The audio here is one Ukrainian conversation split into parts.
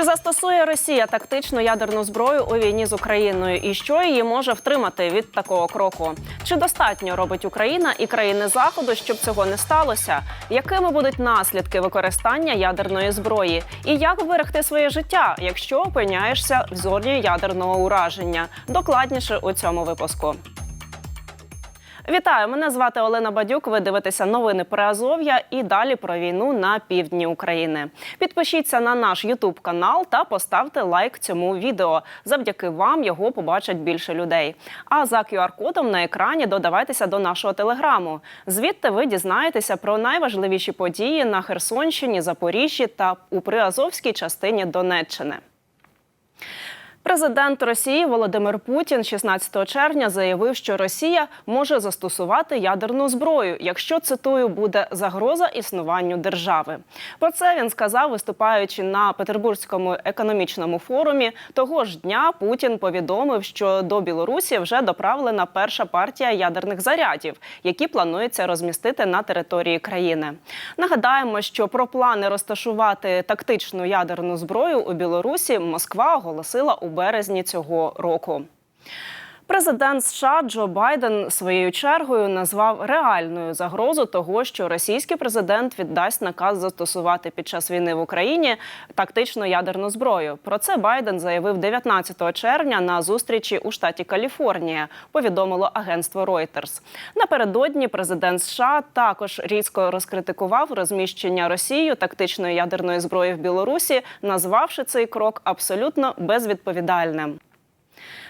Чи застосує Росія тактичну ядерну зброю у війні з Україною, і що її може втримати від такого кроку? Чи достатньо робить Україна і країни Заходу, щоб цього не сталося? Якими будуть наслідки використання ядерної зброї? І як вберегти своє життя, якщо опиняєшся в зоні ядерного ураження? Докладніше у цьому випуску. Вітаю! Мене звати Олена Бадюк. Ви дивитеся новини про Азов'я і далі про війну на півдні України. Підпишіться на наш Ютуб канал та поставте лайк цьому відео. Завдяки вам його побачать більше людей. А за QR-кодом на екрані додавайтеся до нашого телеграму. Звідти ви дізнаєтеся про найважливіші події на Херсонщині, Запоріжжі та у приазовській частині Донеччини. Президент Росії Володимир Путін 16 червня заявив, що Росія може застосувати ядерну зброю, якщо цитую буде загроза існуванню держави. Про це він сказав, виступаючи на Петербурзькому економічному форумі. Того ж дня Путін повідомив, що до Білорусі вже доправлена перша партія ядерних зарядів, які планується розмістити на території країни. Нагадаємо, що про плани розташувати тактичну ядерну зброю у Білорусі Москва оголосила у березні цього року. Президент США Джо Байден своєю чергою назвав реальною загрозу того, що російський президент віддасть наказ застосувати під час війни в Україні тактичну ядерну зброю. Про це Байден заявив 19 червня на зустрічі у штаті Каліфорнія. Повідомило агентство Reuters. Напередодні президент США також різко розкритикував розміщення Росією тактичної ядерної зброї в Білорусі, назвавши цей крок абсолютно безвідповідальним.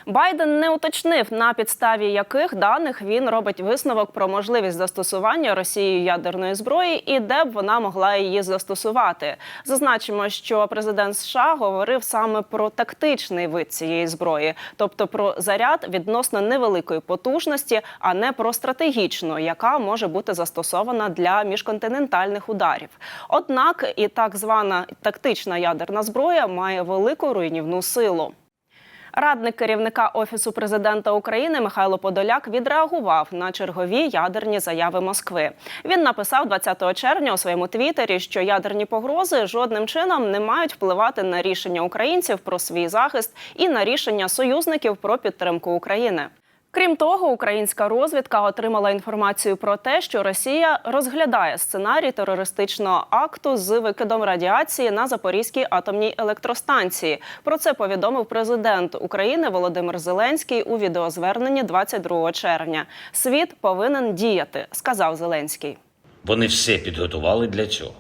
Байден не уточнив, на підставі яких даних він робить висновок про можливість застосування Росією ядерної зброї і де б вона могла її застосувати. Зазначимо, що президент США говорив саме про тактичний вид цієї зброї, тобто про заряд відносно невеликої потужності, а не про стратегічну, яка може бути застосована для міжконтинентальних ударів. Однак і так звана тактична ядерна зброя має велику руйнівну силу. Радник керівника офісу президента України Михайло Подоляк відреагував на чергові ядерні заяви Москви. Він написав 20 червня у своєму твіттері, що ядерні погрози жодним чином не мають впливати на рішення українців про свій захист і на рішення союзників про підтримку України. Крім того, українська розвідка отримала інформацію про те, що Росія розглядає сценарій терористичного акту з викидом радіації на Запорізькій атомній електростанції. Про це повідомив президент України Володимир Зеленський у відеозверненні 22 червня. Світ повинен діяти, сказав Зеленський. Вони все підготували для цього.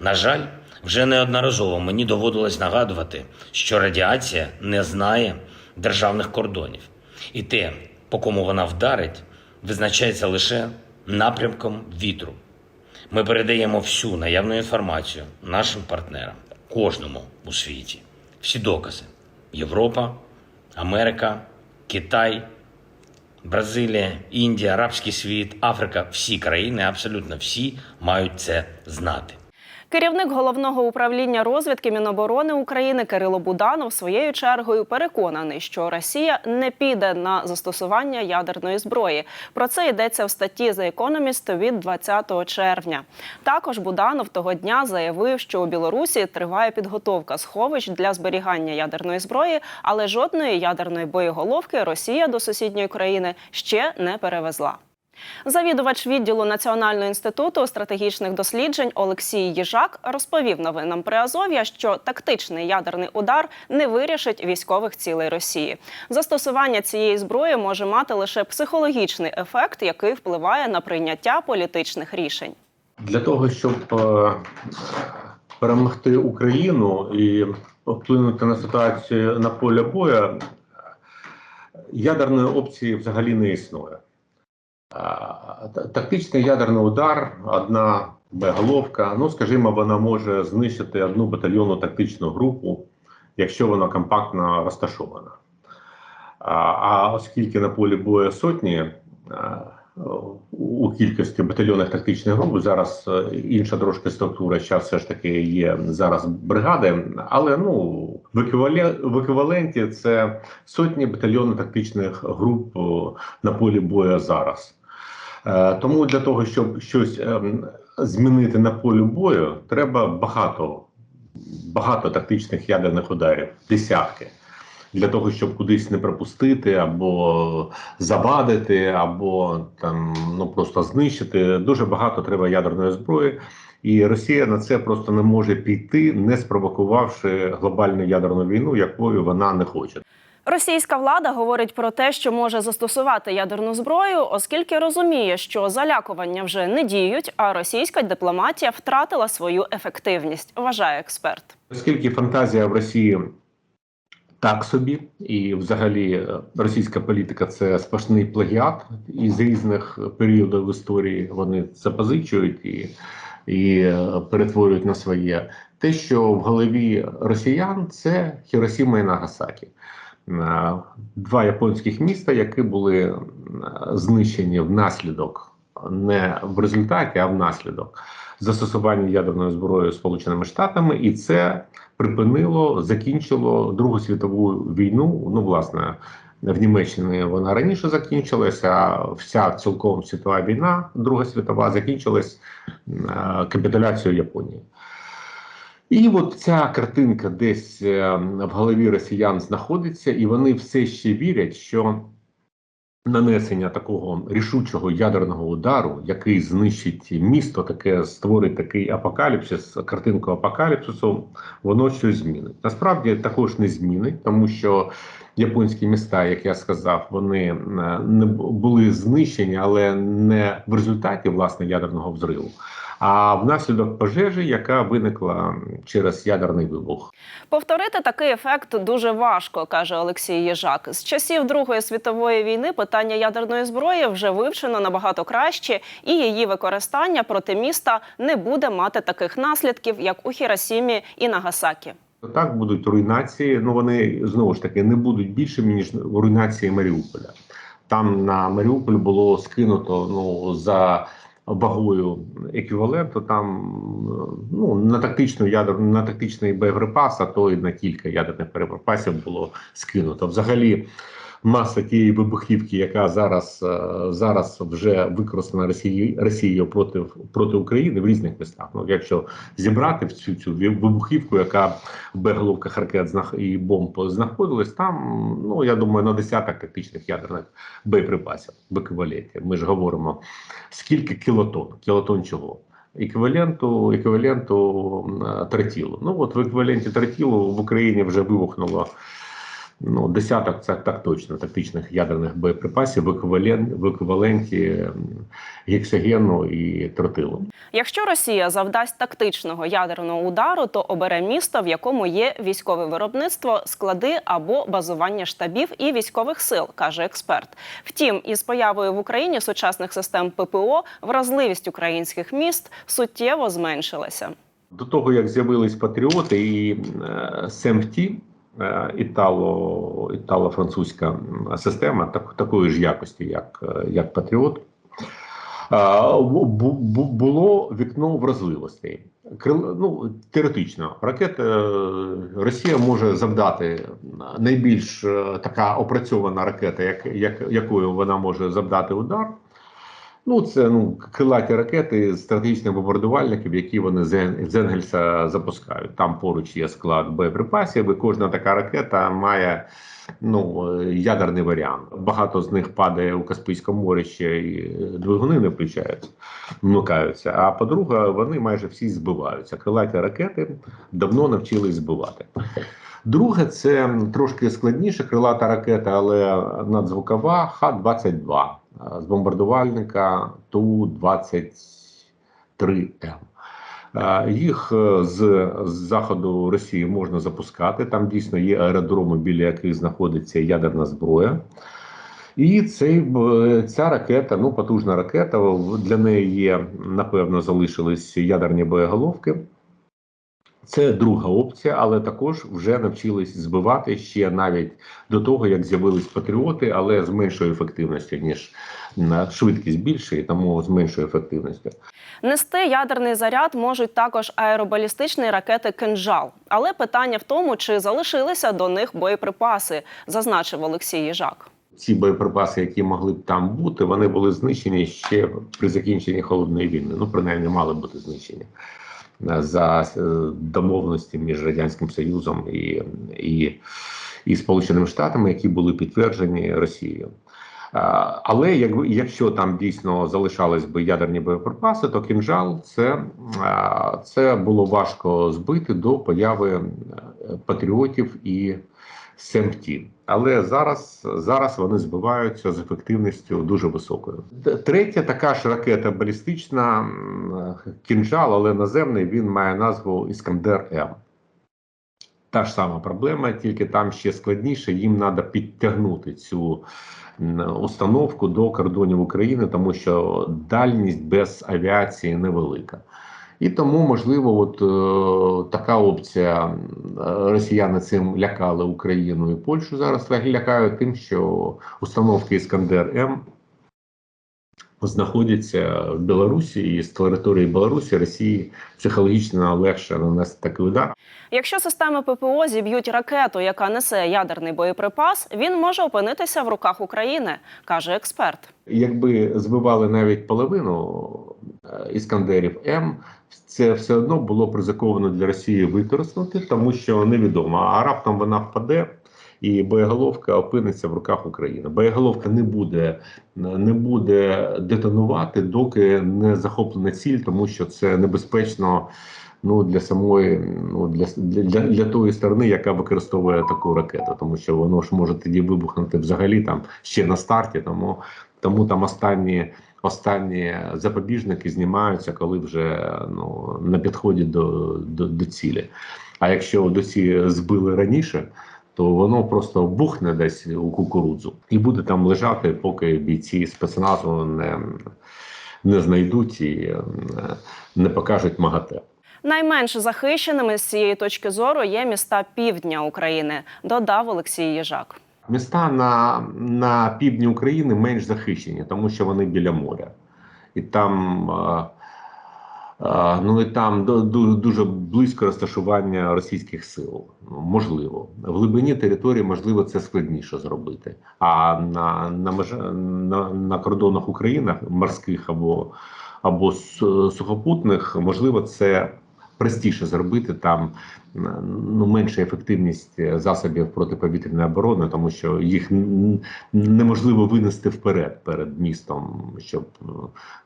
На жаль, вже неодноразово мені доводилось нагадувати, що радіація не знає державних кордонів, і те, по кому вона вдарить, визначається лише напрямком вітру. Ми передаємо всю наявну інформацію нашим партнерам, кожному у світі. Всі докази: Європа, Америка, Китай, Бразилія, Індія, Арабський світ, Африка, всі країни, абсолютно всі мають це знати. Керівник головного управління розвідки Міноборони України Кирило Буданов своєю чергою переконаний, що Росія не піде на застосування ядерної зброї. Про це йдеться в статті The Economist від 20 червня. Також Буданов того дня заявив, що у Білорусі триває підготовка сховищ для зберігання ядерної зброї, але жодної ядерної боєголовки Росія до сусідньої країни ще не перевезла. Завідувач відділу Національного інституту стратегічних досліджень Олексій Їжак розповів новинам при Азов'я, що тактичний ядерний удар не вирішить військових цілей Росії. Застосування цієї зброї може мати лише психологічний ефект, який впливає на прийняття політичних рішень. Для того, щоб е, перемогти Україну і вплинути на ситуацію на полі бою, ядерної опції взагалі не існує. Та- Тактичний ядерний удар, одна боєголовка, ну скажімо, вона може знищити одну батальйонну тактичну групу, якщо вона компактно розташована. А, а оскільки на полі бою сотні. У кількості батальйонних тактичних груп зараз е, інша трошки структура. Зараз все ж таки є зараз бригади, але ну в еквівале- в еквіваленті це сотні батальйонних тактичних груп на полі бою зараз. Е, Тому для того, щоб щось змінити на полі бою, треба багато багато тактичних ядерних ударів, десятки. Для того, щоб кудись не пропустити, або завадити, або там ну просто знищити. Дуже багато треба ядерної зброї, і Росія на це просто не може піти, не спровокувавши глобальну ядерну війну, якою вона не хоче. Російська влада говорить про те, що може застосувати ядерну зброю, оскільки розуміє, що залякування вже не діють, а російська дипломатія втратила свою ефективність, вважає експерт. Оскільки фантазія в Росії так собі, і взагалі е, російська політика це сплошний плагіат із різних періодів в історії вони запозичують і, і е, перетворюють на своє. Те, що в голові росіян, це Хіросіма і Нагасакі. Е, Два японських міста, які були знищені внаслідок, не в результаті, а внаслідок застосування ядерної зброї Сполученими Штатами, і це припинило, закінчило Другу світову війну. Ну, власне, в Німеччині вона раніше закінчилася. Вся цілком світова війна, Друга світова, закінчилась е, капітуляцією Японії. І от ця картинка десь е, в голові росіян знаходиться, і вони все ще вірять, що нанесення такого рішучого ядерного удару, який знищить місто, таке створить такий апокаліпсис, картинку апокаліпсису, воно щось змінить. Насправді також не змінить, тому що японські міста, як я сказав, вони е, не були знищені, але не в результаті власне ядерного взриву. А внаслідок пожежі, яка виникла через ядерний вибух. Повторити такий ефект дуже важко, каже Олексій Єжак. З часів Другої світової війни питання ядерної зброї вже вивчено набагато краще, і її використання проти міста не буде мати таких наслідків, як у Хіросімі і Нагасакі. Так будуть руйнації. Ну вони знову ж таки не будуть більшими ніж руйнації Маріуполя. Там на Маріуполь було скинуто ну за вагою еквіваленту. Там ну на тактичну ядер, на тактичний боєприпас, а то й на кілька ядерних боєприпасів було скинуто. Взагалі. Маса тієї вибухівки, яка зараз е, зараз вже використана Росією Росією проти проти України в різних містах. Ну якщо зібрати всю цю вибухівку, яка в безголовках ракет і бомб знаходилась, там ну я думаю на десяток тактичних ядерних боєприпасів в еквіваленті. Ми ж говоримо скільки кілотон, кілотон чого. Еквіваленту, еквіваленту е, тротілу. Ну от в еквіваленті тротілу в Україні вже вибухнуло ну, десяток це так точно тактичних ядерних боєприпасів в еквівалент в еквіваленті гексогену і тротилу. Якщо Росія завдасть тактичного ядерного удару, то обере місто, в якому є військове виробництво, склади або базування штабів і військових сил, каже експерт. Втім, із появою в Україні сучасних систем ППО вразливість українських міст суттєво зменшилася. До того як з'явились патріоти і е, Е, італо, італо-французька система, так, такої ж якості, як, е, як Патріот, е, бу- бу- бу- було вікно вразливостей. Ну, теоретично, ракета Росія може завдати найбільш така опрацьована ракета, як, як, якою вона може завдати удар. Ну, це ну крилаті ракети стратегічних бомбардувальників, які вони з Енгельса запускають. Там поруч є склад боєприпасів, і кожна така ракета має ну е, ядерний варіант. Багато з них падає у Каспійському морі ще і двигуни не включаються, вмикаються. А по-друге, вони майже всі збиваються. Крилаті ракети давно навчились збивати. Друге, це трошки складніше крилата ракета, але надзвукова Х-22 з бомбардувальника Ту-23М. Е, Їх е, з, заходу Росії можна запускати. Там дійсно є аеродроми, біля яких знаходиться ядерна зброя. І цей, ця ракета, ну потужна ракета, для неї є, напевно, залишились ядерні боєголовки. Це друга опція, але також вже навчились збивати ще навіть до того, як з'явились патріоти, але з меншою ефективністю, ніж на швидкість більше, і тому з меншою ефективністю. Нести ядерний заряд можуть також аеробалістичні ракети «Кинжал». Але питання в тому, чи залишилися до них боєприпаси, зазначив Олексій Їжак. Ці боєприпаси, які могли б там бути, вони були знищені ще при закінченні холодної війни. Ну, принаймні, мали бути знищені. Е, за е, домовленості між радянським союзом і, і, і Сполученими Штатами, які були підтверджені Росією. Е, Але якщо там дійсно залишались би ядерні боєприпаси, то кінжал це, це було важко збити до появи патріотів і СМТ. Але зараз, зараз вони збиваються з ефективністю дуже високою. Третя така ж ракета балістична кінжал, але наземний він має назву Іскандер М. Та ж сама проблема, тільки там ще складніше. Їм треба підтягнути цю установку до кордонів України, тому що дальність без авіації невелика. І тому, можливо, от е, така опція росіяни цим лякали Україну і Польщу. Зараз лякають тим, що установки Іскандер М знаходяться в Білорусі, і з території Білорусі Росії психологічно легше нанести такий удар. Якщо системи ППО зіб'ють ракету, яка несе ядерний боєприпас, він може опинитися в руках України, каже експерт. Якби збивали навіть половину іскандерів М, це все одно було б ризиковано для Росії використати, тому що невідомо. А раптом вона впаде. І боєголовка опиниться в руках України. Боєголовка не буде не буде детонувати, доки не захоплена ціль, тому що це небезпечно ну для самої ну для, для, для тої сторони, яка використовує таку ракету, тому що воно ж може тоді вибухнути взагалі там ще на старті. Тому тому там останні останні запобіжники знімаються, коли вже ну на підході до, до, до цілі. А якщо досі збили раніше, то воно просто бухне десь у кукурудзу і буде там лежати, поки бійці спецназу не, не знайдуть і е, не покажуть МАГАТЕ. Найменш захищеними з цієї точки зору є міста півдня України, додав Олексій Їжак. Міста на, на півдні України менш захищені, тому що вони біля моря. І там, е, е, ну, і там ду- ду- дуже близько розташування російських сил. Ну, Можливо. В глибині території, можливо, це складніше зробити. А на, на, на, на кордонах України, морських або, або сухопутних, можливо, це простіше зробити там ну, менша ефективність е, засобів протиповітряної оборони, тому що їх неможливо винести вперед перед містом, щоб е,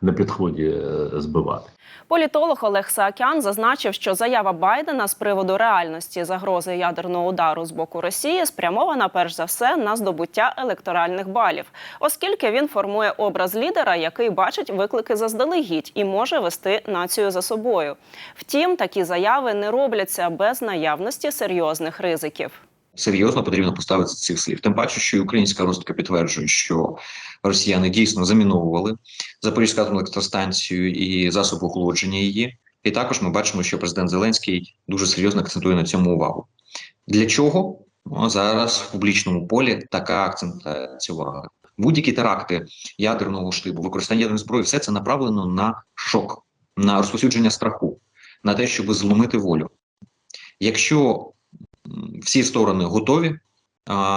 на підході е, збивати. Політолог Олег Саакян зазначив, що заява Байдена з приводу реальності загрози ядерного удару з боку Росії спрямована перш за все на здобуття електоральних балів, оскільки він формує образ лідера, який бачить виклики заздалегідь і може вести націю за собою. Втім, такі заяви не робляться без наявності серйозних ризиків. серйозно потрібно поставитися цих слів. Тим паче, що і українська розвідка підтверджує, що росіяни дійсно заміновували Запорізьку атомну електростанцію і засоби охолодження її. І також ми бачимо, що президент Зеленський дуже серйозно акцентує на цьому увагу. Для чого Ну, зараз в публічному полі така акцентація уваги? Будь-які теракти ядерного штибу, використання ядерної зброї, все це направлено на шок, на розповсюдження страху, на те, щоб зломити волю. Якщо всі сторони готові.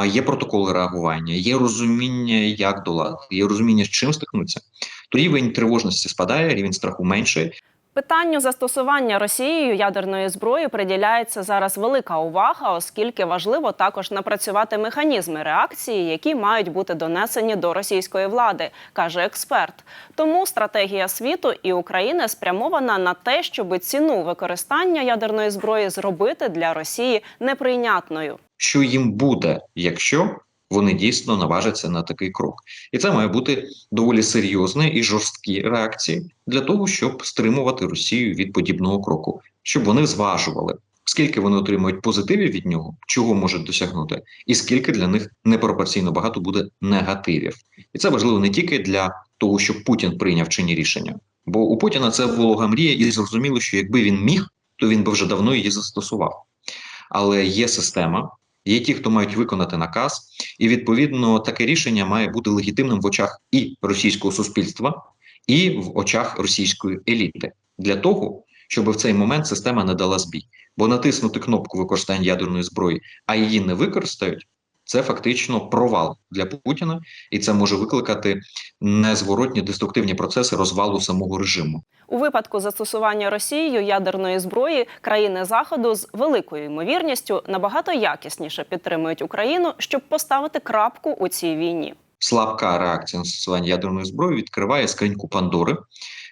Є протоколи реагування, є розуміння, як долати, є розуміння, з чим стикнуться. То рівень тривожності спадає, рівень страху менше, Питанню застосування Росією ядерної зброї приділяється зараз велика увага, оскільки важливо також напрацювати механізми реакції, які мають бути донесені до російської влади, каже експерт. Тому стратегія світу і України спрямована на те, щоб ціну використання ядерної зброї зробити для Росії неприйнятною. що їм буде, якщо вони дійсно наважаться на такий крок. І це має бути доволі серйозні і жорсткі реакції для того, щоб стримувати Росію від подібного кроку, щоб вони зважували, скільки вони отримують позитивів від нього, чого можуть досягнути, і скільки для них непропорційно багато буде негативів. І це важливо не тільки для того, щоб Путін прийняв чинні рішення, бо у Путіна це волога мрія, і зрозуміло, що якби він міг, то він би вже давно її застосував. Але є система, є ті, хто мають виконати наказ, і відповідно таке рішення має бути легітимним в очах і російського суспільства, і в очах російської еліти для того, щоб в цей момент система не дала збій. Бо натиснути кнопку використання ядерної зброї, а її не використають, це фактично провал для Путіна, і це може викликати незворотні деструктивні процеси розвалу самого режиму. У випадку застосування Росією ядерної зброї країни Заходу з великою ймовірністю набагато якісніше підтримують Україну, щоб поставити крапку у цій війні. Слабка реакція на застосування ядерної зброї відкриває скриньку Пандори,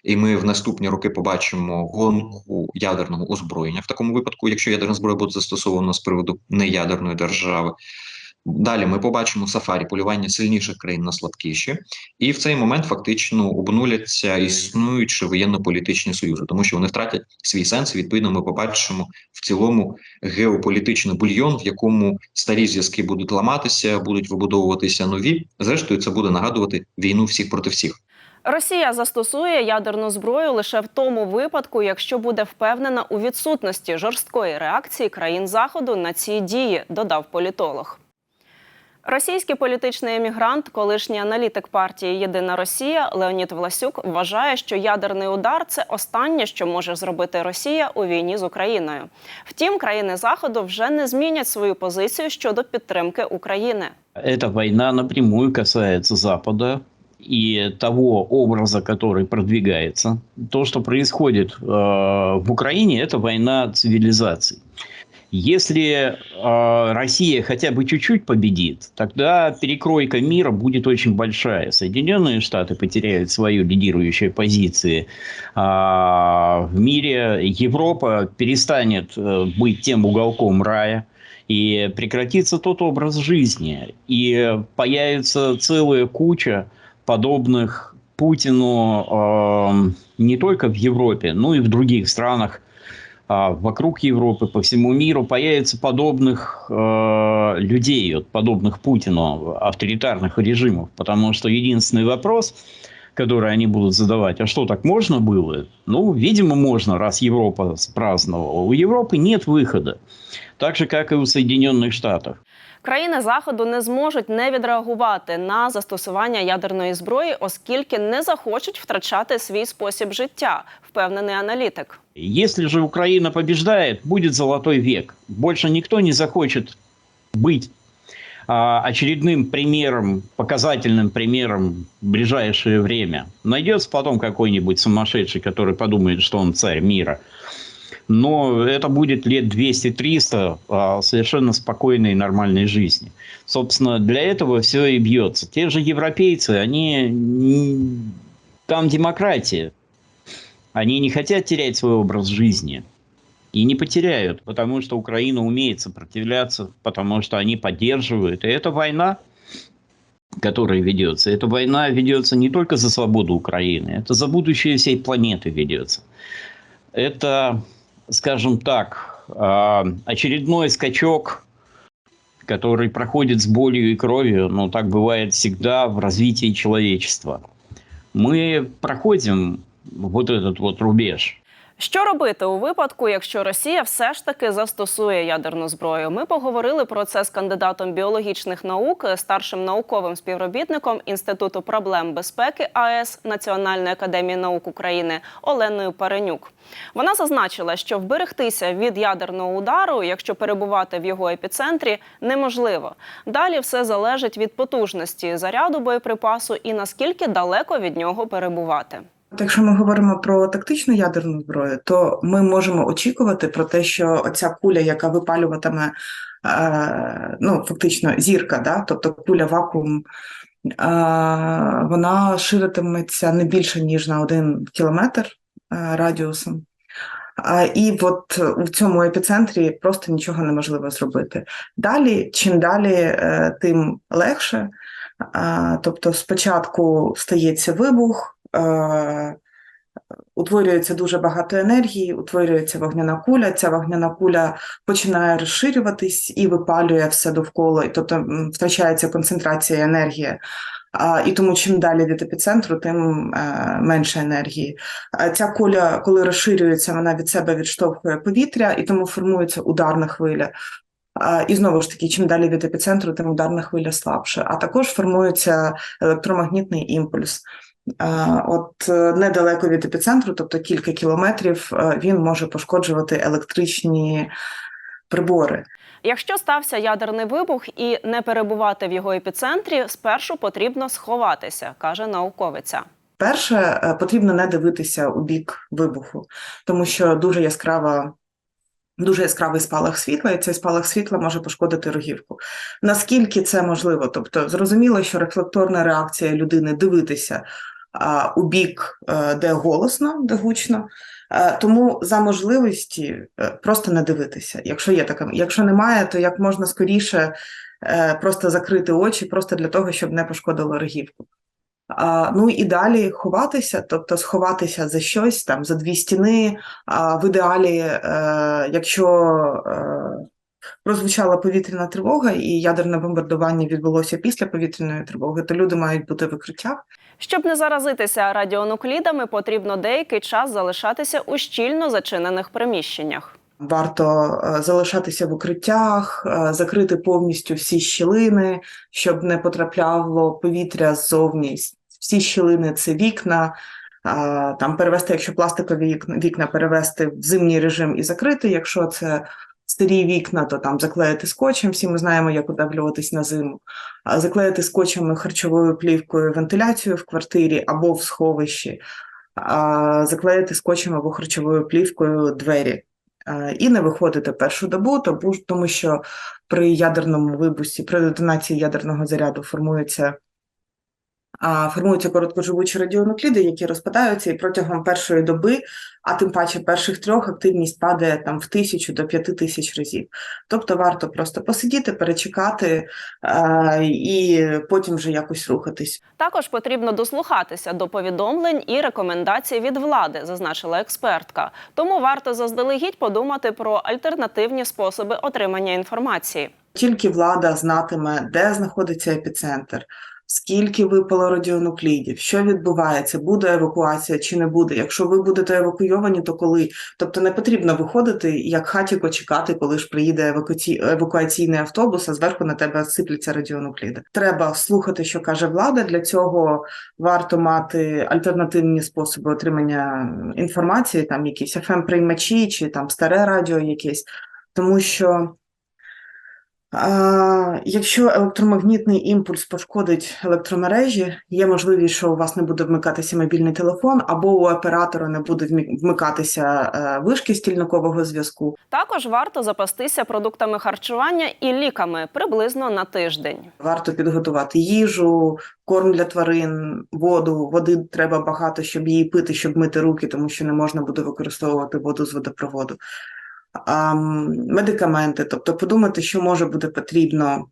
і ми в наступні роки побачимо гонку ядерного озброєння в такому випадку, якщо ядерна зброя буде застосована з приводу неядерної держави. Далі ми побачимо сафарі полювання сильніших країн на слабкіші, і в цей момент фактично обнуляться існуючі воєнно-політичні союзи, тому що вони втратять свій сенс. Відповідно, ми побачимо в цілому геополітичний бульйон, в якому старі зв'язки будуть ламатися, будуть вибудовуватися нові. Зрештою, це буде нагадувати війну всіх проти всіх. Росія застосує ядерну зброю лише в тому випадку, якщо буде впевнена у відсутності жорсткої реакції країн Заходу на ці дії, додав політолог. Російський політичний емігрант, колишній аналітик партії Єдина Росія Леонід Власюк вважає, що ядерний удар це останнє, що може зробити Росія у війні з Україною. Втім, країни Заходу вже не змінять свою позицію щодо підтримки України. Эта война напрямую касается Запада и того образа, который продвигается. То, что происходит э, в Украине, это война цивилизаций. Если э, Россия хотя бы чуть-чуть победит, тогда перекройка мира будет очень большая. Соединенные Штаты потеряют свою лидирующую позицию а, в мире. Европа перестанет э, быть тем уголком рая и прекратится тот образ жизни, и появится целая куча подобных Путину э, не только в Европе, но и в других странах вокруг Европы, по всему миру появится подобных э, людей, вот, подобных Путину, авторитарных режимов, потому что единственный вопрос, который они будут задавать, а что так можно было? Ну, видимо, можно, раз Европа праздновала. У Европы нет выхода, так же, как и у Соединенных Штатов. Країни Заходу не зможуть не відреагувати на застосування ядерної зброї, оскільки не захочуть втрачати свій спосіб життя, впевнений аналітик. Если же Украина побеждает, будет золотой век. Больше никто не захочет быть а, очередным примером, показательным примером в ближайшее время. Найдется потом какой-нибудь сумасшедший, который подумает, что он царь мира. Но это будет лет 200-300 а, совершенно спокойной нормальной жизни. Собственно, для этого все и бьется. Те же европейцы, они... Там демократия. Они не хотят терять свой образ жизни. И не потеряют, потому что Украина умеет сопротивляться, потому что они поддерживают. И эта война, которая ведется, эта война ведется не только за свободу Украины, это за будущее всей планеты ведется. Это, скажем так, а, очередной скачок, который проходит с болью и кровью, но так бывает всегда в развитии человечества. Мы проходим вот этот вот рубеж. Що робити у випадку, якщо Росія все ж таки застосує ядерну зброю? Ми поговорили про це з кандидатом біологічних наук, старшим науковим співробітником Інституту проблем безпеки АЕС Національної академії наук України Оленою Паренюк. Вона зазначила, що вберегтися від ядерного удару, якщо перебувати в його епіцентрі, неможливо. Далі все залежить від потужності заряду боєприпасу і наскільки далеко від нього перебувати. Якщо ми говоримо про тактичну ядерну зброю, то ми можемо очікувати про те, що ця куля, яка випалюватиме е, ну, фактично зірка, да? тобто куля вакуум, е, вона ширитиметься не більше, ніж на один кілометр е, радіусом. І от в цьому епіцентрі просто нічого неможливо зробити. Далі, чим далі, е, тим легше. Тобто, спочатку стається вибух, е, утворюється дуже багато енергії, утворюється вогняна куля. Ця вогняна куля починає розширюватись і випалює все довкола, і тобто втрачається концентрація енергії. А, і тому чим далі від епіцентру, тим е, менше енергії. А ця куля, коли розширюється, вона від себе відштовхує повітря, і тому формується ударна хвиля. А, І знову ж таки, чим далі від епіцентру, тим ударна хвиля слабше. А також формується електромагнітний імпульс. От е, недалеко від епіцентру, тобто кілька кілометрів, е, він може пошкоджувати електричні прибори. Якщо стався ядерний вибух і не перебувати в його епіцентрі, спершу потрібно сховатися, каже науковиця. Перше, е, потрібно не дивитися у бік вибуху, тому що дуже яскрава. Дуже яскравий спалах світла, і цей спалах світла може пошкодити рогівку. Наскільки це можливо? Тобто, зрозуміло, що рефлекторна реакція людини дивитися у бік, е, де голосно, де гучно. Е, тому за можливості е, просто не дивитися. Якщо є така, якщо немає, то як можна скоріше просто закрити очі, просто для того, щоб не пошкодило рогівку. Ну і далі ховатися, тобто сховатися за щось там за дві стіни. В ідеалі, якщо прозвучала повітряна тривога і ядерне бомбардування відбулося після повітряної тривоги, то люди мають бути в укриттях. Щоб не заразитися радіонуклідами, потрібно деякий час залишатися у щільно зачинених приміщеннях. Варто е, залишатися в укриттях, е, закрити повністю всі щілини, щоб не потрапляло повітря ззовні. Всі щілини це вікна. Там перевести, якщо пластикові вікна перевести в зимній режим і закрити. Якщо це старі вікна, то там заклеїти скотчем. Всі ми знаємо, як удавлюватись на зиму. Заклеїти скотчем харчовою плівкою вентиляцію в квартирі або в сховищі, заклеїти скотчем або харчовою плівкою двері. І не виходити першу добу, тому, що при ядерному вибусі, при детонації ядерного заряду формуються, а, формуються короткоживучі радіонукліди, які розпадаються, і протягом першої доби, а тим паче перших трьох, активність падає там в тисячу до п'яти тисяч разів. Тобто варто просто посидіти, перечекати е, і потім вже якось рухатись. Також потрібно дослухатися до повідомлень і рекомендацій від влади, зазначила експертка. Тому варто заздалегідь подумати про альтернативні способи отримання інформації. Тільки влада знатиме, де знаходиться епіцентр, скільки випало радіонуклідів, що відбувається, буде евакуація чи не буде. Якщо ви будете евакуйовані, то коли? Тобто не потрібно виходити як хатіко чекати, коли ж приїде евакуаці... евакуаційний автобус, а зверху на тебе сипляться радіонукліди. Треба слухати, що каже влада. Для цього варто мати альтернативні способи отримання інформації, там якісь fm приймачі чи там старе радіо якесь, тому що. Якщо електромагнітний імпульс пошкодить електромережі, є можливість, що у вас не буде вмикатися мобільний телефон, або у оператора не буде вмикатися е, вишки стільникового зв'язку. Також варто запастися продуктами харчування і ліками приблизно на тиждень. Варто підготувати їжу, корм для тварин, воду. Води треба багато, щоб її пити, щоб мити руки, тому що не можна буде використовувати воду з водопроводу. Медикаменти, тобто подумати, що може бути потрібно.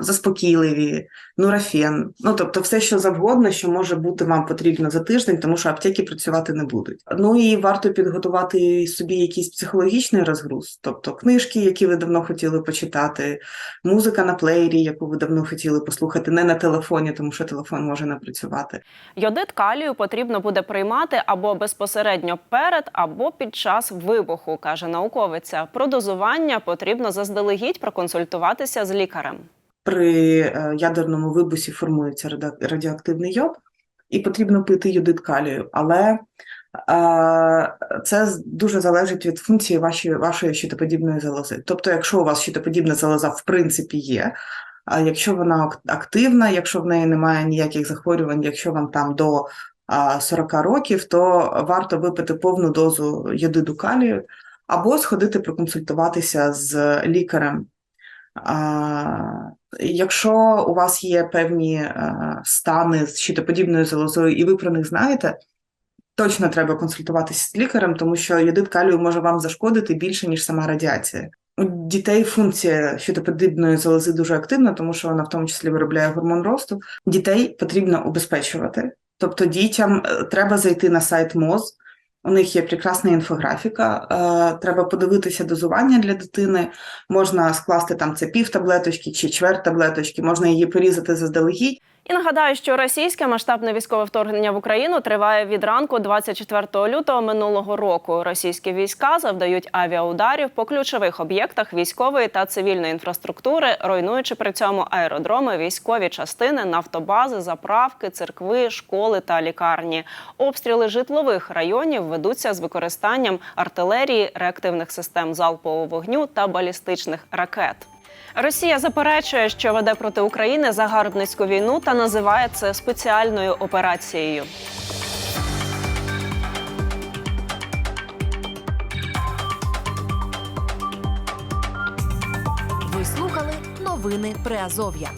Заспокійливі, нурофен, ну тобто все, що завгодно, що може бути вам потрібно за тиждень, тому що аптеки працювати не будуть. Ну і варто підготувати собі якийсь психологічний розгруз, тобто книжки, які ви давно хотіли почитати, музика на плеєрі, яку ви давно хотіли послухати, не на телефоні, тому що телефон може не працювати. Йодит калію потрібно буде приймати або безпосередньо перед, або під час вибуху, каже науковиця. Про дозування потрібно заздалегідь проконсультуватися з лікарем. При е, ядерному вибусі формується радіоактивний йод, і потрібно пити йодит калію, але е, це дуже залежить від функції вашої, вашої щитоподібної залози. Тобто, якщо у вас щитоподібна залоза в принципі є, а якщо вона активна, якщо в неї немає ніяких захворювань, якщо вам там до а, 40 років, то варто випити повну дозу йодиду калію або сходити проконсультуватися з лікарем. Якщо у вас є певні е, стани з щитоподібною залозою, і ви про них знаєте, точно треба консультуватися з лікарем, тому що йодид калію може вам зашкодити більше, ніж сама радіація. У дітей функція щитоподібної залози дуже активна, тому що вона в тому числі виробляє гормон росту. Дітей потрібно убезпечувати. Тобто дітям е, треба зайти на сайт МОЗ, у них є прекрасна інфографіка. Е, треба подивитися дозування для дитини. Можна скласти там це пів таблеточки чи чверть таблеточки, можна її порізати заздалегідь. І нагадаю, що російське масштабне військове вторгнення в Україну триває від ранку 24 лютого минулого року. Російські війська завдають авіаударів по ключових об'єктах військової та цивільної інфраструктури, руйнуючи при цьому аеродроми, військові частини, нафтобази, заправки, церкви, школи та лікарні. Обстріли житлових районів ведуться з використанням артилерії, реактивних систем залпового вогню та балістичних ракет. Росія заперечує, що веде проти України загарбницьку війну та називає це спеціальною операцією. Ви слухали новини Приазов'я.